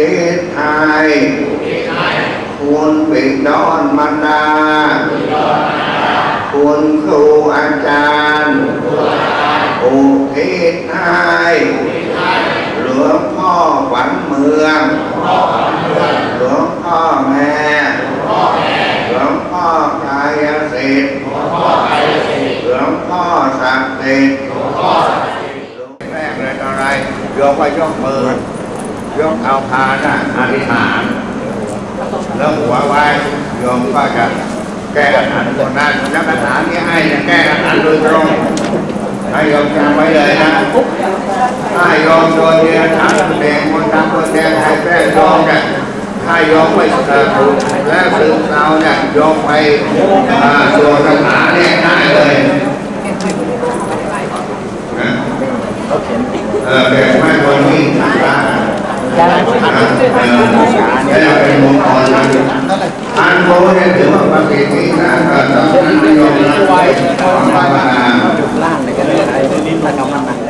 อุทิศไทยคุณบิดอนมารดา คุณครูอาจารย์อุทิศให้หลวงพ่อขวัญเมือง หลวงพ่อแม่หลวงพ่อกายสิทธิ์หลวงพ่อศักดิ์สิทธิ์แรกเลยอะไรโยกไปยกมือ ยกเอาพาหนะอธิษฐานแล้วหัวไว้โยมก็จะแก้อาหารคนนั้นแล้วอาหารที่ให้จะแก้อาหารโดยตรงให้โยมจำไว้เลยนะถ้าโยมโดนเดียนทำแดงคนทำคนแดงใครแป้งโยมเนี่ยถ้าโยมไม่เอ่อถูกและซึมเราเนี่ยโยมไปอ่าตัวคาถาเนี่ยได้เลยเออแบ่งไว้คนนี้ ได้ไหมอันโบเนี่ยถือว่าปฏิทินนะตอนนั้นนิยมนะไว้ไว้มาล่างเลยก็ได้ใช้ลิ้นตะกำมันหนัก